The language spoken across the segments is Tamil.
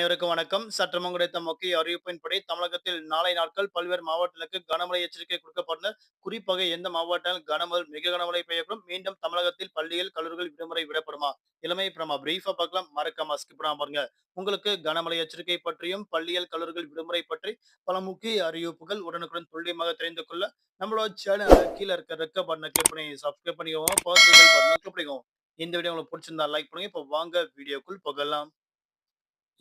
அனைவருக்கும் வணக்கம். சற்று கிடைத்த முக்கிய அறிவிப்பின்படி தமிழகத்தில் நாளை நாட்கள் பல்வேறு மாவட்டங்களுக்கு கனமழை எச்சரிக்கை கொடுக்கப்பட்டன. குறிப்பாக எந்த மாவட்டங்கள் கனமழை மிக கனமழை பெய்யக்கூடும்? மீண்டும் தமிழகத்தில் பள்ளிகள், கல்லூரிகள் விடுமுறை விடப்படுமா? இளமை பிரமா பிரீஃபா பார்க்கலாம். மறக்காம ஸ்கிப் பாருங்க. உங்களுக்கு கனமழை எச்சரிக்கை பற்றியும், பள்ளிகள், கல்லூரிகள் விடுமுறை பற்றி பல முக்கிய அறிவிப்புகள் உடனுக்குடன் துல்லியமாக தெரிந்து கொள்ள நம்மளோட சேனல் கீழ இருக்க ரெக்க பட்டன கிளிக் பண்ணி சப்ஸ்கிரைப் பண்ணிக்கோங்க. கிளிக் பண்ணிக்கோங்க. இந்த வீடியோ உங்களுக்கு பிடிச்சிருந்தா லைக் பண்ணுங்க. இப்போ வாங்க வீடியோக்குள் போகலாம்.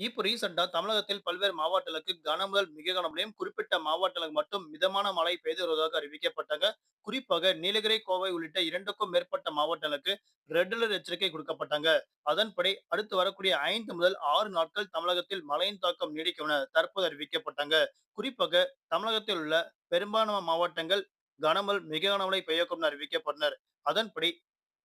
இப்போ ரீசெண்டா தமிழகத்தில் பல்வேறு மாவட்டங்களுக்கு கனமுதல் மிக கனமழையும், குறிப்பிட்ட மாவட்டங்களுக்கு மட்டும் மிதமான மழை பெய்து வருவதாக அறிவிக்கப்பட்டாங்க. குறிப்பாக நீலகிரி, கோவை உள்ளிட்ட இரண்டுக்கும் மேற்பட்ட மாவட்டங்களுக்கு ரெட் அலர்ட் எச்சரிக்கை கொடுக்கப்பட்டாங்க. அதன்படி அடுத்து வரக்கூடிய ஐந்து முதல் ஆறு நாட்கள் தமிழகத்தில் மழையின் தாக்கம் நீடிக்கும் என தற்போது அறிவிக்கப்பட்டாங்க. குறிப்பாக தமிழகத்தில் உள்ள பெரும்பாலான மாவட்டங்கள் கனமுதல் மிக கனமழை பெய்யக்கும் அறிவிக்கப்பட்டனர். அதன்படி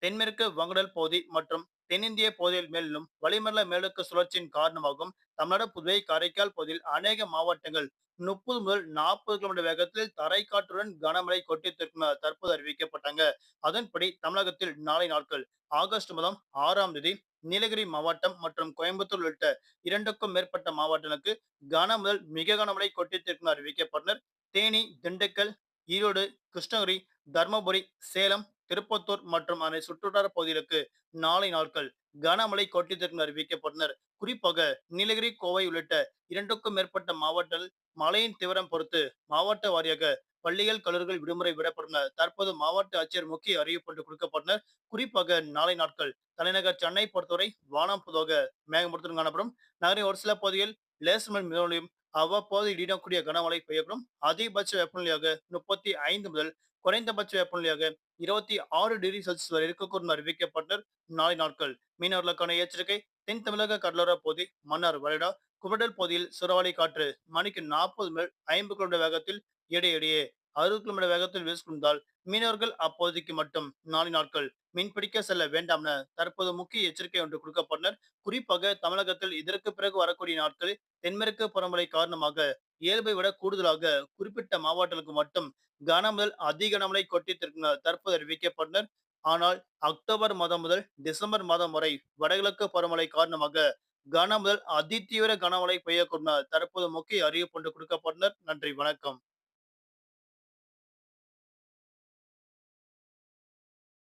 தென்மேற்கு வங்கடல் பகுதி மற்றும் தென்னிந்திய பகுதியில் மேலும் வளிமண்டல மேலுக்கு சுழற்சியின் காரணமாகவும் தமிழ்நாடு, புதுவை, காரைக்கால் பகுதியில் அநேக மாவட்டங்கள் 30 முதல் 40 கிலோமீட்டர் வேகத்தில் தரைக்காற்றுடன் கனமழை கொட்டித்திருக்கும் தற்போது அறிவிக்கப்பட்டாங்க. அதன்படி தமிழகத்தில் நாளை நாட்கள் ஆகஸ்ட் மாதம் ஆறாம் தேதி நீலகிரி மாவட்டம் மற்றும் கோயம்புத்தூர் உள்ளிட்ட இரண்டுக்கும் மேற்பட்ட மாவட்டங்களுக்கு கனமுதல் மிக கனமழை கொட்டித்திருக்கும் அறிவிக்கப்பட்டனர். தேனி, திண்டுக்கல், ஈரோடு, கிருஷ்ணகிரி, தர்மபுரி, சேலம், திருப்பத்தூர் மற்றும் அதனை சுற்றுவட்டார பகுதிகளுக்கு நாளை நாட்கள் கனமழை கொட்டித்திருக்கும் அறிவிக்கப்பட்டனர். குறிப்பாக நீலகிரி, கோவை உள்ளிட்ட இரண்டுக்கும் மேற்பட்ட மாவட்டங்கள் மழையின் தீவிரம் பொறுத்து மாவட்ட வாரியாக பள்ளிகள், கல்லூரிகள் விடுமுறை விடப்பட்டனர் தற்போது மாவட்ட ஆட்சியர் முக்கிய அறிவிப்பு ஒன்று கொடுக்கப்பட்டனர். குறிப்பாக நாளை நாட்கள் தலைநகர் சென்னை பொறுத்தவரை வானம் பொதுவாக மேகமூட்டத்துடன் காணப்படும். நகரின் ஒரு சில பகுதியில் லேசான முதல் அவ்வப்போது இடிடக்கூடிய கனமழை பெய்யக்கூடும். அதிகபட்ச வெப்பநிலையாக 35 முதல் குறைந்தபட்ச வெப்பநிலையாக 26 டிகிரி செல்சியஸ் வரை இருக்கக்கூடும் அறிவிக்கப்பட்டார் அறிவிக்கப்பட்டனர். நாளை நாட்கள் மீனவர்களுக்கான எச்சரிக்கை தென் தமிழக கடலோர பகுதி, மன்னார் வளைடா குமடல் பகுதியில் சூறாவளி காற்று மணிக்கு 40 முதல் 50 கிலோமீட்டர் வேகத்தில் இடையிடையே 60 கிலோமீட்டர் வேகத்தில் வீசுவதால் மீனவர்கள் அப்போதைக்கு மட்டும் நாலு நாட்கள் மீன்பிடிக்க செல்ல வேண்டாம் என தற்போது முக்கிய எச்சரிக்கை ஒன்று கொடுக்கப்பட்டனர். குறிப்பாக தமிழகத்தில் இதற்கு பிறகு வரக்கூடிய நாட்களில் தென்மேற்கு பருவமழை காரணமாக இயல்பை விட கூடுதலாக குறிப்பிட்ட மாவட்டங்களுக்கு மட்டும் கனமுதல் அதிக கனமழை கொட்டித்திருக்கும் தற்போது அறிவிக்கப்பட்டனர். ஆனால் அக்டோபர் மாதம் முதல் டிசம்பர் மாதம் வரை வடகிழக்கு பருவமழை காரணமாக கனமுதல் அதிதீவிர கனமழை பெய்யக்கூடும் தற்போது முக்கிய அறிவிப்பு ஒன்று கொடுக்கப்பட்டனர். நன்றி, வணக்கம்.